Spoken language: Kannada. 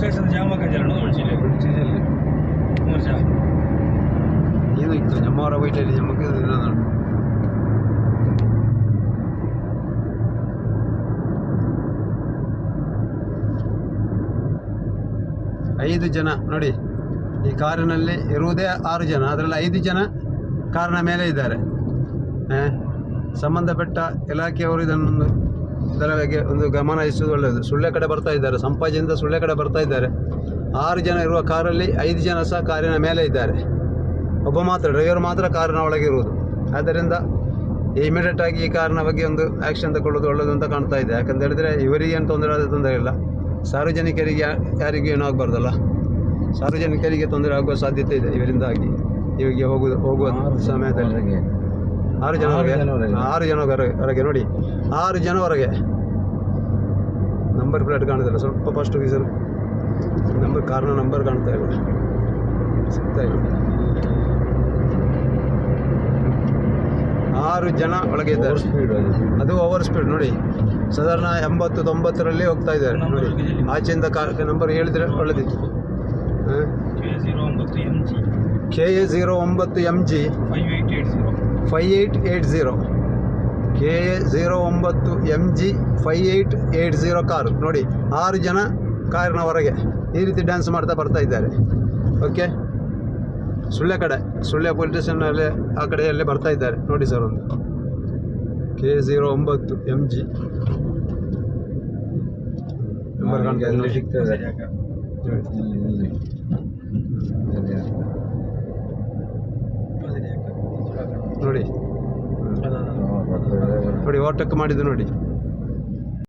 ಸ್ಟೇಷನ್ ಉಳಿಸಿಲ್ಲ ಉಳಿಸಿದಲ್ಲಿ ಮೂರು ಏನು ಇತ್ತು ವೈಟಲ್ಲಿ ನಮಗೆ ಐದು ಜನ ನೋಡಿ. ಈ ಕಾರಿನಲ್ಲಿ ಇರುವುದೇ ಆರು ಜನ. ಅದರಲ್ಲಿ ಐದು ಜನ ಕಾರಿನ ಮೇಲೆ ಇದ್ದಾರೆ. ಸಂಬಂಧಪಟ್ಟ ಇಲಾಖೆಯವರು ಇದನ್ನೊಂದು ಇದರ ಬಗ್ಗೆ ಒಂದು ಗಮನ ಹರಿಸುವುದು ಒಳ್ಳೆಯದು. ಸುಳ್ಳೆ ಕಡೆ ಬರ್ತಾ ಇದ್ದಾರೆ. ಸಂಪಾಜಿಯಿಂದ ಸುಳ್ಳೆ ಕಡೆ ಬರ್ತಾ ಇದ್ದಾರೆ. ಆರು ಜನ ಇರುವ ಕಾರಲ್ಲಿ ಐದು ಜನ ಸಹ ಕಾರಿನ ಮೇಲೆ ಇದ್ದಾರೆ. ಒಬ್ಬ ಮಾತ್ರ ಡ್ರೈವರ್ ಮಾತ್ರ ಕಾರಿನ ಒಳಗೆ ಇರುವುದು. ಆದ್ದರಿಂದ ಇಮಿಡಿಯೇಟ್ ಆಗಿ ಈ ಕಾರಿನ ಬಗ್ಗೆ ಒಂದು ಆ್ಯಕ್ಷನ್ ತಗೊಳ್ಳೋದು ಒಳ್ಳೆಯದು ಅಂತ ಕಾಣ್ತಾ ಇದೆ. ಯಾಕಂತ ಹೇಳಿದರೆ ಇವರಿಗೆ ಏನು ತೊಂದರೆ ಆದ ತೊಂದರೆ ಇಲ್ಲ. ಸಾರ್ವಜನಿಕರಿಗೆ ಯಾರಿಗೂ ಏನೂ ಆಗಬಾರ್ದಲ್ಲ. ಸಾರ್ವಜನಿಕರಿಗೆ ತೊಂದರೆ ಆಗುವ ಸಾಧ್ಯತೆ ಇದೆ. ಇವರಿಂದಾಗಿ ಇವರಿಗೆ ಹೋಗುವ ಹೋಗುವ ಸಮಯದಲ್ಲಿ. ಆರು ಜನ ಆರು ಜನ ಹೊರಗೆ. ನೋಡಿ. ಆರು ಜನ ಹೊರಗೆ. ನಂಬರ್ ಪ್ಲೇಟ್ ಕಾಣುದಿಲ್ಲ ಸ್ವಲ್ಪ ಫಸ್ಟ್ ಸರ್ ನಂಬರ್ ಕಾರ್ನ ನಂಬರ್ ಕಾಣ್ತಾ ಇಲ್ಲ. ಸಿಗ್ತಾ ಇಲ್ಲ. ಆರು ಜನ ಒಳಗೆ ಇದ್ದಾರೆ. ಅದು ಓವರ್ ಸ್ಪೀಡ್ ನೋಡಿ. ಸಾಧಾರಣ ಎಂಬತ್ತು ತೊಂಬತ್ತರಲ್ಲಿ ಹೋಗ್ತಾ ಇದ್ದಾರೆ ನೋಡಿ. ಆಚೆಯಿಂದ ಕಾರ್ ನಂಬರ್ ಹೇಳಿದ್ರೆ ಒಳ್ಳೆದಿತ್ತು ಕೆ ಜೀರೋ ಒಂಬತ್ತು M G K A zero ಒಂಬತ್ತು M G five eight eight zero five eight eight zero K A zero ಒಂಬತ್ತು M G five eight eight zero car ನೋಡಿ ಆರು ಜನ ಕಾರಿನ ಹೊರಗೆ ಈ ರೀತಿ ಡ್ಯಾನ್ಸ್ ಮಾಡ್ತಾ ಬರ್ತಾ ಇದ್ದಾರೆ. ಓಕೆ ಸುಳ್ಳೆ ಕಡೆ ಸುಳ್ಯ ಪೊಲೀಸ್ ಸ್ಟೇಷನಲ್ಲಿ ಆ ಕಡೆಯಲ್ಲೇ ಬರ್ತಾ ಇದ್ದಾರೆ. ನೋಡಿ ಸರ್ ಒಂದು. ಕೆ ಝೀರೋ ಒಂಬತ್ತು ಎಂ ಜಿ ನಂಬರ್ ಕಾಣ್ತಾ ಇದೆ. ಸಿಗ್ತದೆ ನೋಡಿ. ನೋಡಿ ಓವರ್ಟೇಕ್ ಮಾಡಿದ್ದು ನೋಡಿ.